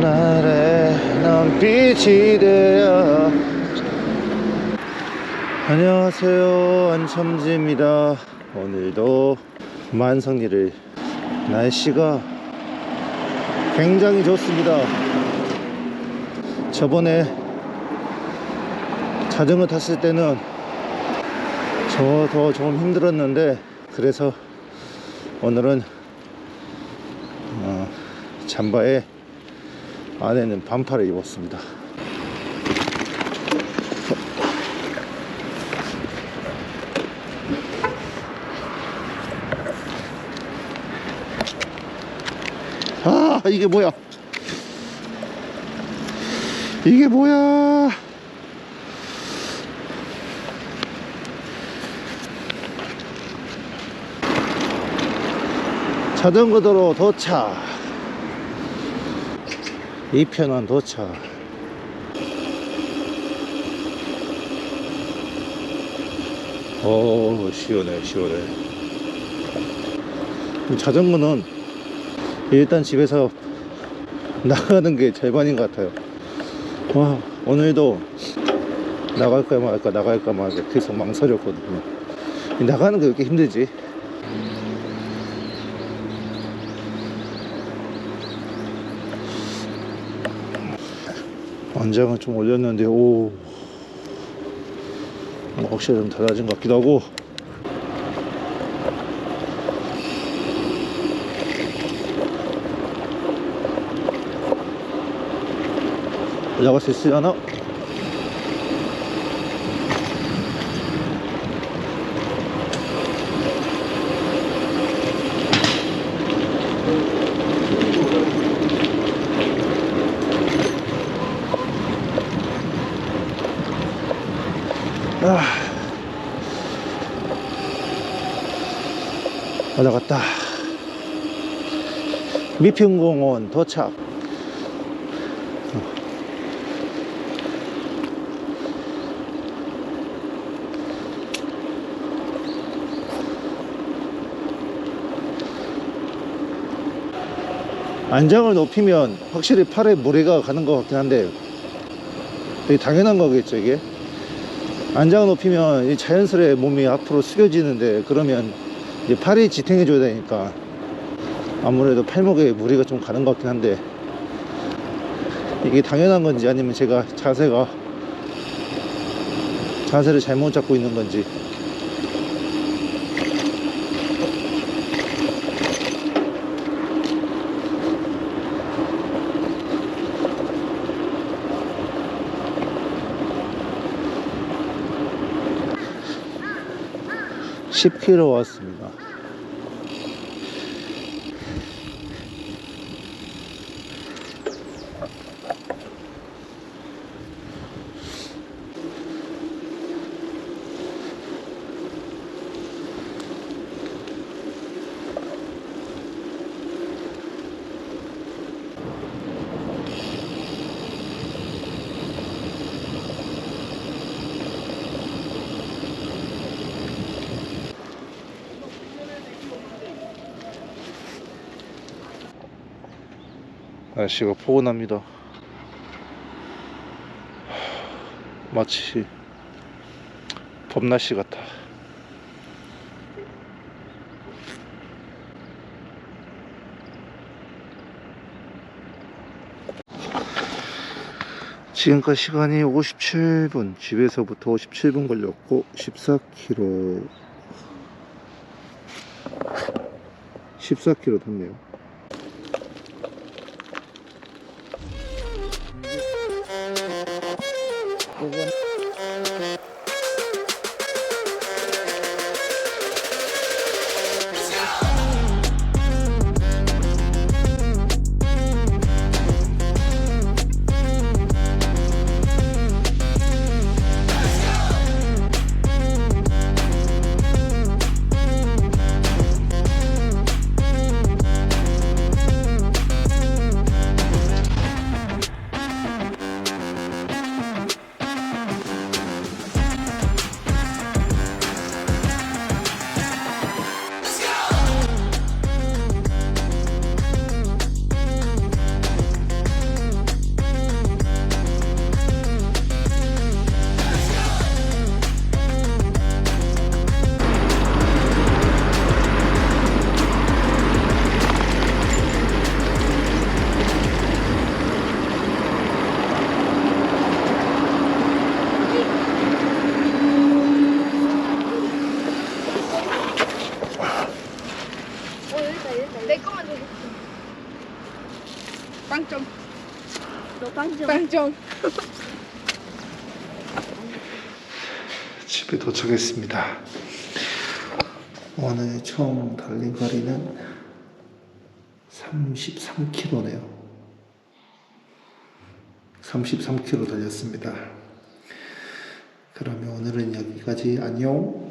날에 난 빛이 되어. 안녕하세요. 안첨지입니다. 오늘도 만성리를 날씨가 굉장히 좋습니다. 저번에 자전거 탔을 때는 저더 조금 힘들었는데 그래서 오늘은 어, 잠바에 안에는 반팔을 입었습니다. 아 이게 뭐야? 이게 뭐야? 자전거 도로 도착. 이편한 도착. 오, 시원해, 시원해. 자전거는 일단 집에서 나가는 게 절반인 것 같아요. 와, 오늘도 나갈까 말까, 나갈까 말까 계속 망설였거든요. 나가는 게 왜 이렇게 힘들지? 완장을 좀 올렸는데 오뭐 확실히 좀 달라진 것 같기도 하고 올라갈 수 있으려나? 아. 올라갔다. 미평공원 도착. 안장을 높이면 확실히 팔에 무리가 가는 것 같긴 한데 되게 당연한 거겠죠 이게 안장을 높이면 이 자연스레 몸이 앞으로 숙여지는데 그러면 이제 팔이 지탱해 줘야 되니까 아무래도 팔목에 무리가 좀 가는 것 같긴 한데 이게 당연한 건지 아니면 제가 자세가 자세를 잘못 잡고 있는 건지 십 k 로 왔습니다. 날씨가 포근합니다. 마치 봄날씨 같아. 지금까지 시간이 57분, 집에서부터 57분 걸렸고 14km 14km 탔네요. 요거는 어 여기다 여기다. 내 거만 더 줬어. 빵점. 너 빵점. 빵점. 집에 도착했습니다. 오늘 처음 달린 거리는 33km네요. 33km 달렸습니다. 그러면 오늘은 여기까지 안녕.